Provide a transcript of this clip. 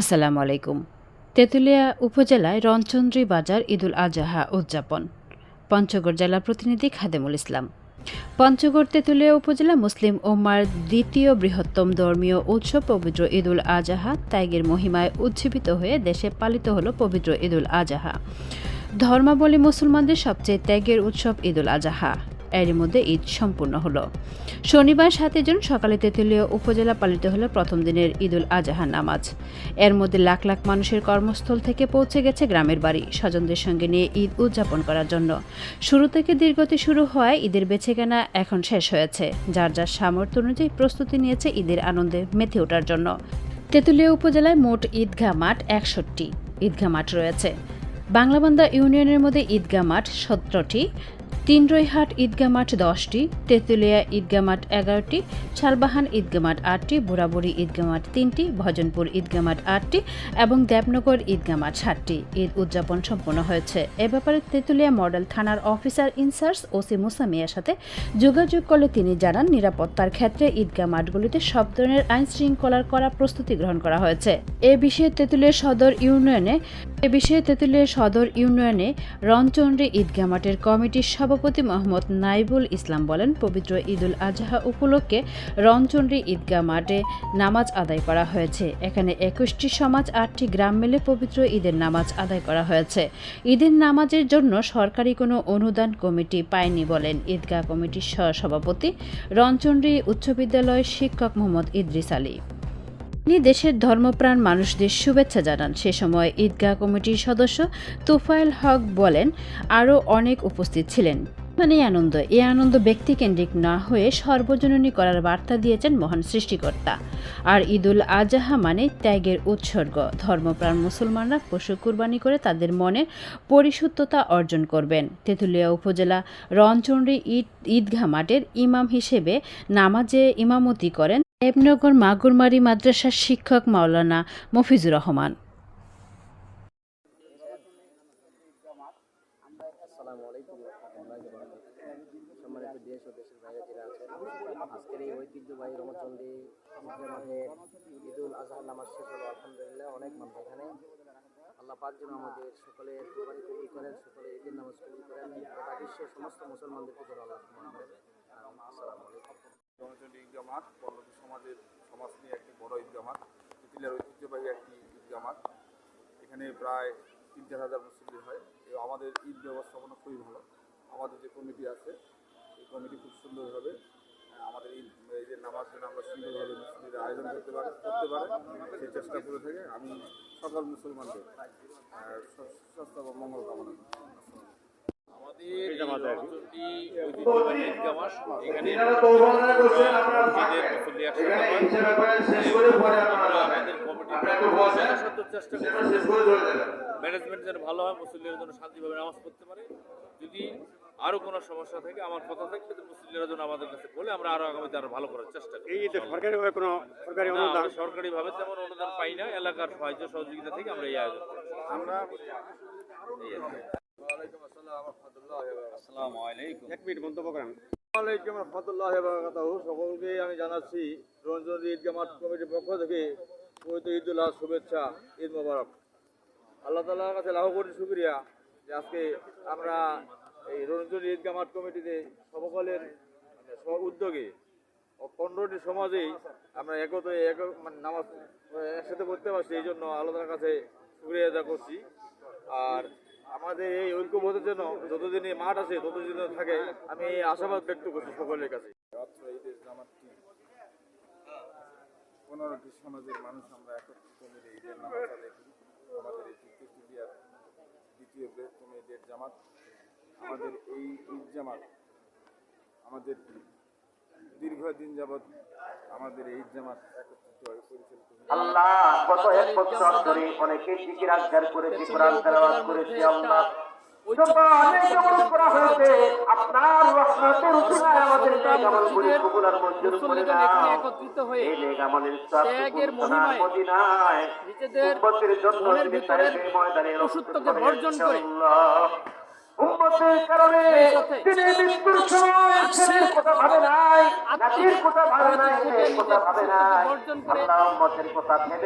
আসসালামু আলাইকুম। তেঁতুলিয়া উপজেলায় রণচন্দ্রী বাজার ঈদুল আজহা উদযাপন। পঞ্চগড় জেলা প্রতিনিধি খাদেমুল ইসলাম। পঞ্চগড় তেঁতুলিয়া উপজেলা মুসলিম ওম্মার দ্বিতীয় বৃহত্তম ধর্মীয় উৎসব পবিত্র ঈদুল আজহা ত্যাগের মহিমায় উজ্জীবিত হয়ে দেশে পালিত হল পবিত্র ঈদুল আজহা। ধর্মাবলী মুসলমানদের সবচেয়ে ত্যাগের উৎসব ঈদুল আজহা। এরই মধ্যে ঈদ সম্পূর্ণ হলো। শনিবার সাতই জুন সকালে তেঁতুলিয়া উপজেলা পালিত হলো প্রথম দিনের ঈদুল আজহা নামাজ। এর মধ্যে লাখ লাখ মানুষের কর্মস্থল থেকে পৌঁছে গেছে গ্রামের বাড়ি স্বজনদের সঙ্গে নিয়ে ঈদ উদযাপন করার জন্য। শুরু থেকে দীর্ঘতি শুরু হওয়ায় ঈদের বেছে কেনা এখন শেষ হয়েছে। যার যার সামর্থ্য অনুযায়ী প্রস্তুতি নিয়েছে ঈদের আনন্দে মেতে ওঠার জন্য। তেঁতুলিয়া উপজেলায় মোট ঈদগাহ মাঠ একষট্টি। ঈদগাহ মাঠ রয়েছে। বাংলাবান্ধা ইউনিয়নের মধ্যে ঈদগাহ মাঠ সতেরোটি। তিনরইহাট ঈদগাহ মাঠ দশটি, তেঁতুলিয়া ঈদগাহ মাঠ এগারোটি শালবাহান ঈদগাহ মাঠ আটটি, বুড়াবুড়ি ঈদগাহ মাঠ তিনটি, ভজনপুর ঈদগাহ মাঠ আটটি এবং দেবনগর ঈদগাহ মাঠ সাতটি। ঈদ উদযাপন সম্পন্ন হয়েছে। এ ব্যাপারে তেঁতুলিয়া মডেল থানার অফিসার ইনচার্জ ওসি মুসামিয়ার সাথে যোগাযোগ করলে তিনি জানান, নিরাপত্তার ক্ষেত্রে ঈদগা মাঠগুলিতে সব ধরনের আইন শৃঙ্খলার করা প্রস্তুতি গ্রহণ করা হয়েছে। এ বিষয়ে তেঁতুলিয়া সদর ইউনিয়নে, এ বিষয়ে তেঁতুলিয়া সদর ইউনিয়নে রণচন্দ্রী ঈদগাহ মাঠের কমিটির সভাপতি মোহাম্মদ নাইবুল ইসলাম বলেন, পবিত্র ঈদুল আজহা উপলক্ষে রণচন্দ্রী ঈদগাহ মাঠে নামাজ আদায় করা হয়েছে। এখানে একুশটি সমাজ, আটটি গ্রাম মিলে পবিত্র ঈদের নামাজ আদায় করা হয়েছে। ঈদের নামাজের জন্য সরকারি কোনো অনুদান কমিটি পায়নি বলেন ঈদগাহ কমিটির সহ সভাপতি রণচন্দ্রী উচ্চ বিদ্যালয়ের শিক্ষক মোহাম্মদ ইদ্রিস আলী। তিনি দেশের ধর্মপ্রাণ মানুষদের শুভেচ্ছা জানান। সে সময় ঈদগাহ কমিটির সদস্য তুফাইল হক বলেন আরও অনেক উপস্থিত ছিলেন। মানে আনন্দ, এই আনন্দ ব্যক্তিকেন্দ্রিক না হয়ে সর্বজননী করার বার্তা দিয়েছেন মহান সৃষ্টিকর্তা। আর ঈদুল আজহা মানে ত্যাগের উৎসর্গ। ধর্মপ্রাণ মুসলমানরা পশু কুরবানি করে তাদের মনের পরিশুদ্ধতা অর্জন করবেন। তেঁতুলিয়া উপজেলা রণচন্ডী ঈদ, ঈদগাহ মাঠের ইমাম হিসেবে নামাজে ইমামতি করেন দেবনগর মাগুরমারি মাদ্রাসার শিক্ষক মাওলানা মফিজুর রহমান। ঈদুল আজহার নামাজ শেষ হলো, আলহামদুলিল্লাহ, অনেক মানুষ আল্লাহ সকলে নামাজ করেন বিশ্বের সমস্ত আলাইকুম। রণচন্ডী ঈদগাহ মাঠ পল্লবী সমাজের সমাজ নিয়ে একটি বড় ঈদগাহ মাঠ তিতিলের ঐতিহ্যবাহী একটি ঈদগাহ এখানে প্রায় তিন চার হাজার মুসলিম হয়। এবং আমাদের ঈদ ব্যবস্থাপনা খুবই ভালো। আমাদের যে কমিটি আছে এই কমিটি খুব সুন্দরভাবে আমাদের ঈদ ঈদের নামাজ যেন আমরা সুন্দরভাবে মুসলিমদের আয়োজন করতে পারে করতে পারে সেই চেষ্টা করে থাকে। আমি সকল মুসলমানদের আহ, সু- সুস্বাস্থ্য এবং মঙ্গল কামনা ম্যানেজমেন্ট যেন ভালো হয় মুসল্লিরা যেন শান্তিভাবে নামাজ পড়তে পারে। যদি আরও কোনো সমস্যা থাকে আমার কথা থাকলে যে মুসল্লিরা যেন আমাদের কাছে বলে আমরা আরও আগামীতে আরও ভালো করার চেষ্টা করি এই যে সরকারিভাবে কোনো সরকারি অনুদান? সরকারিভাবে তেমন অনুদান পাই না। এলাকার সাহায্য সহযোগিতা থেকে আমরা এই আয়োজন করি আমরা এক মিনিট মন্তব্য করেন। আলাইকুম রহমতুল্লাহ বারাকাতুহু। সকলকে আমি জানাচ্ছি রঞ্জন ঈদগাহ মাঠ কমিটির পক্ষ থেকে পবিত্র ঈদুল আজ শুভেচ্ছা ঈদ মোবারক। আল্লাহ তালার কাছে লাভ কোটি শুক্রিয়া যে আজকে আমরা এই রঞ্জন ঈদগাহ মাঠ কমিটিতে সকলের মানে স্ব উদ্যোগে পনেরোটি সমাজেই আমরা একত এক মানে নামাজ একসাথে পড়তে পারছি এই জন্য আল্লাহ তালার কাছে শুক্রিয়া আদা করছি। আর আমাদের এই ঐক্যবোধের জন্য যতদিন এই মাঠ আছে, ততদিন থাকে, আমি এই আশাবাদ ব্যক্ত করছি সকলের কাছে। মানুষ আমরা ঈদের দ্বিতীয় ঈদের জামাত। আমাদের এই ঈদ জামাত, আমাদের দীর্ঘদিন যাবৎ আমাদের এই জামাত হয়ে। আল্লাহ গত এক বছর ধরে অনেকে জিকির আজগার করেছি কোরআন তেলাওয়াত করেছি আল্লাহ। একত্রিত হয়ে ত্যাগের মহিমায় নিজেদের মনের ভিতরের অসুস্থকে বর্জন করে কারণে তিনি মৃত্যুর সময় ছেলের কথা ভাবে নাই নাতির কথা ভাবে নাই থেকে কথা ভাবে নাই। আল্লাহ উম্মতের কথা ভেবে